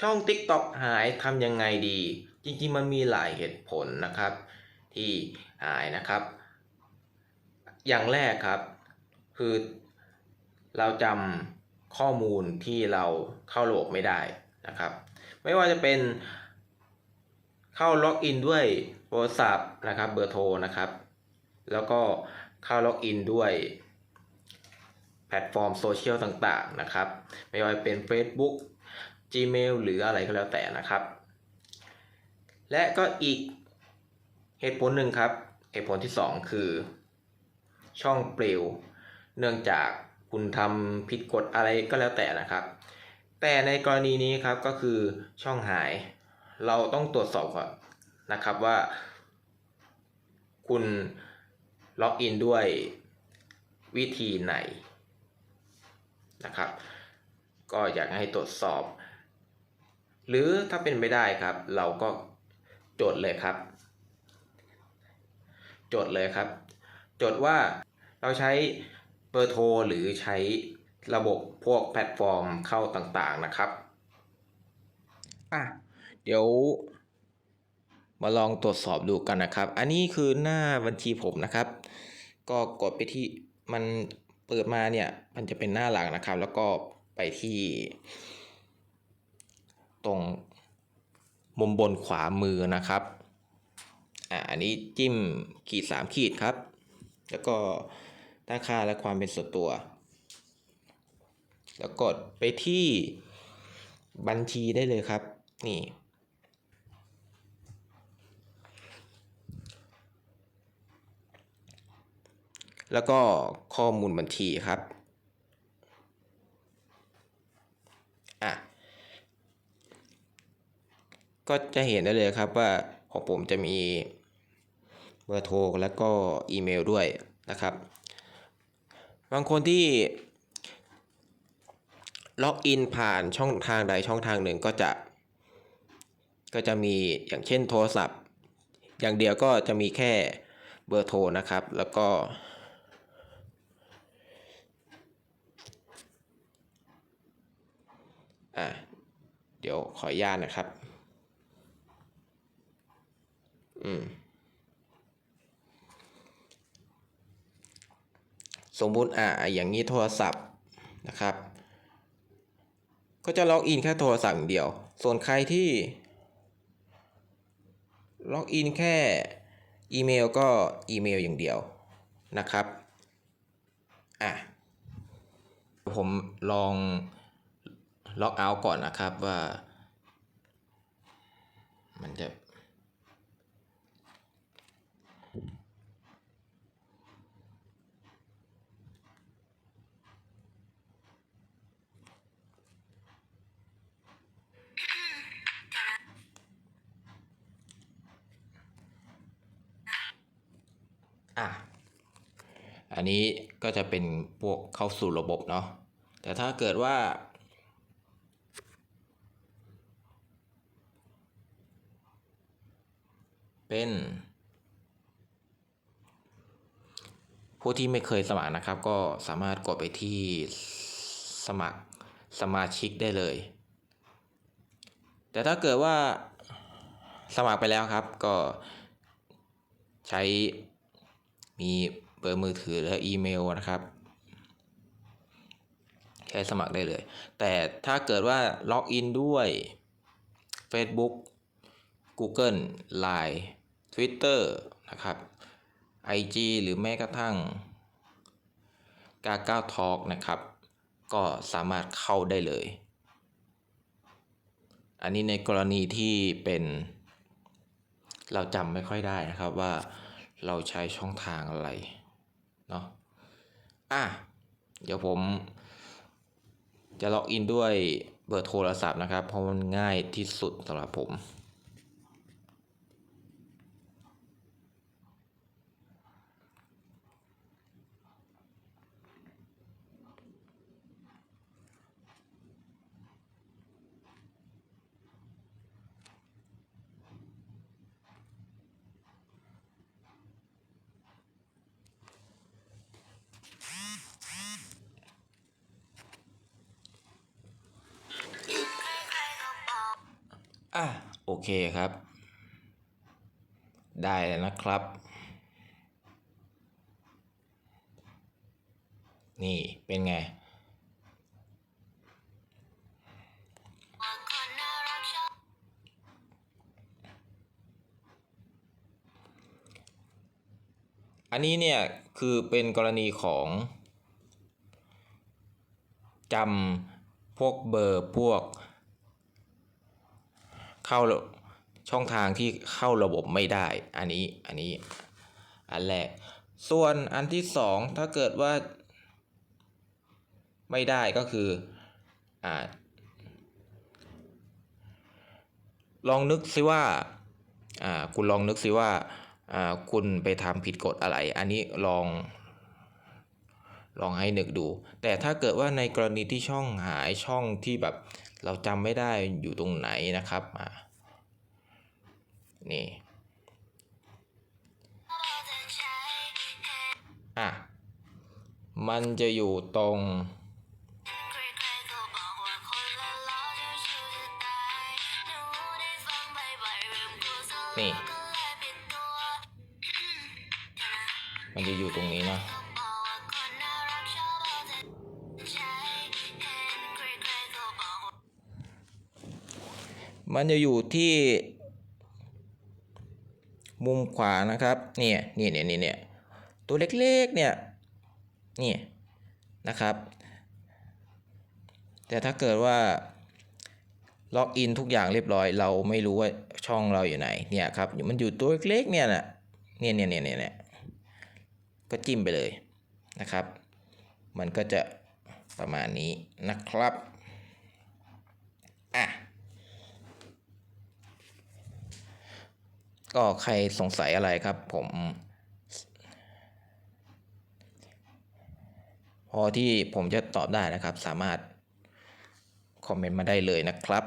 ช่อง TikTok หายทำยังไงดี จริงๆมันมีหลายเหตุผลนะครับ ที่หายนะครับ อย่างแรกครับ คือเราจำข้อมูลที่เราเข้าระบบไม่ได้นะครับ ไม่ว่าจะเป็นเข้าล็อกอินด้วยโทรศัพท์นะครับเบอร์โทรนะครับ แล้วก็เข้าล็อกอินด้วยแพลตฟอร์มโซเชียลต่างๆนะครับ ไม่ว่าจะเป็น Facebook Gmail หรืออะไรก็แล้วแต่นะครับ และก็อีกเหตุผลหนึ่งครับ เหตุผลที่ 2 คือ ช่องเปลว เนื่องจากคุณทำผิดกฎอะไรก็แล้วแต่นะครับ แต่ในกรณีนี้ครับก็คือช่องหาย เราต้องตรวจสอบก่อนนะครับว่า คุณล็อกอินด้วยวิธีไหนนะครับ ก็อยากให้ตรวจสอบ หรือถ้าเป็นไม่ได้ครับ เราก็จดเลยครับ จดเลยครับ จดว่าเราใช้เบอร์โทรหรือใช้ระบบพวกแพลตฟอร์มเข้าต่างๆนะครับอะเดี๋ยวมาลองตรวจสอบดูกันนะครับ อันนี้คือหน้าบัญชีผมนะครับ ก็กดไปที่มันเปิดมาเนี่ย มันจะเป็นหน้าหลังนะครับ แล้วก็ไปที่ ตรงมุมบนขวามือนะครับ อ่าอันนี้จิ้มขีดสามขีดครับ แล้วก็ตั้งค่าและความเป็นส่วนตัว แล้วกดไปที่บัญชีได้เลยครับ นี่แล้วก็ข้อมูลบัญชีครับ อะ ก็จะเห็นได้เลยครับว่าของผมจะมีเบอร์โทรแล้วก็อีเมลด้วยนะครับ บางคนที่ล็อกอินผ่านช่องทางใดช่องทางหนึ่งก็จะ ก็จะมีอย่างเช่นโทรศัพท์ อย่างเดียวก็จะมีแค่เบอร์โทรนะครับ แล้วก็ อะเดี๋ยวขออนุญาตนะครับ สมมุติอะอย่างนี้โทรศัพท์นะครับ ก็จะล็อกอินแค่โทรศัพท์อย่างเดียว ส่วนใครที่ล็อกอินแค่อีเมลก็อีเมลอย่างเดียวนะครับ อะ ผมลองล็อกเอาท์ก่อนนะครับว่า มันจะ อะ อันนี้ก็จะเป็นพวกเข้าสู่ระบบเนาะ แต่ถ้าเกิดว่า เป็น ผู้ที่ไม่เคยสมัครนะครับ ก็สามารถกดไปที่สมัครสมาชิกได้เลย แต่ถ้าเกิดว่าสมัครไปแล้วครับ ก็ใช้มี เบอร์มือถือและอีเมลนะครับแค่สมัครได้เลย แต่ถ้าเกิดว่าล็อกอินด้วย Facebook Google Line Twitter นะครับ IG หรือแม้กระทั่งกาก้าทอกนะครับ ก็สามารถเข้าได้เลย อันนี้ในกรณีที่เป็นเราจำไม่ค่อยได้นะครับว่าเราใช้ช่องทางอะไร เนาะอะเดี๋ยวผม จะล็อกอินด้วยเบอร์โทรศัพท์นะครับ เพราะมันง่ายที่สุดสำหรับผม ใครๆก็บอก อะโอเคครับ ได้แล้วนะครับ นี่เป็นไงอันนี้เนี่ยคือเป็นกรณีของจำพวกเบอร์พวก เข้าช่องทางที่เข้าระบบไม่ได้ อันนี้อันนี้อันแรก ส่วนอันที่สองถ้าเกิดว่า ไม่ได้ก็คืออ่าลองนึกซิว่าอ่าคุณลองนึกซิว่าอ่าคุณไปทำผิดกฎอะไร อันนี้ลอง ลองให้นึกดู แต่ถ้าเกิดว่าในกรณีที่ช่องหายช่องที่แบบเราจำไม่ได้อยู่ตรงไหนนะครับอ่านี่อะมันจะอยู่ตรง นี่ มันจะอยู่ตรงนี้นะ มันจะอยู่ที่ มุมขวานะครับเนี่ยเนี่ยเนี่ยเนี่ยเนี่ยตัวเล็กๆเนี่ยนี่นะครับ แต่ถ้าเกิดว่าล็อกอินทุกอย่างเรียบร้อย เราไม่รู้ว่าช่องเราอยู่ไหนเนี่ยครับมันอยู่ตัวเล็กๆเนี่ยนะเนี่ยเนี่ยเนี่ยเนี่ยก็จิ้มไปเลยนะครับ มันก็จะประมาณนี้นะครับอะ ก็ใครสงสัยอะไรครับ ผม พอที่ผมจะตอบได้นะครับ สามารถคอมเมนต์มาได้เลยนะครับ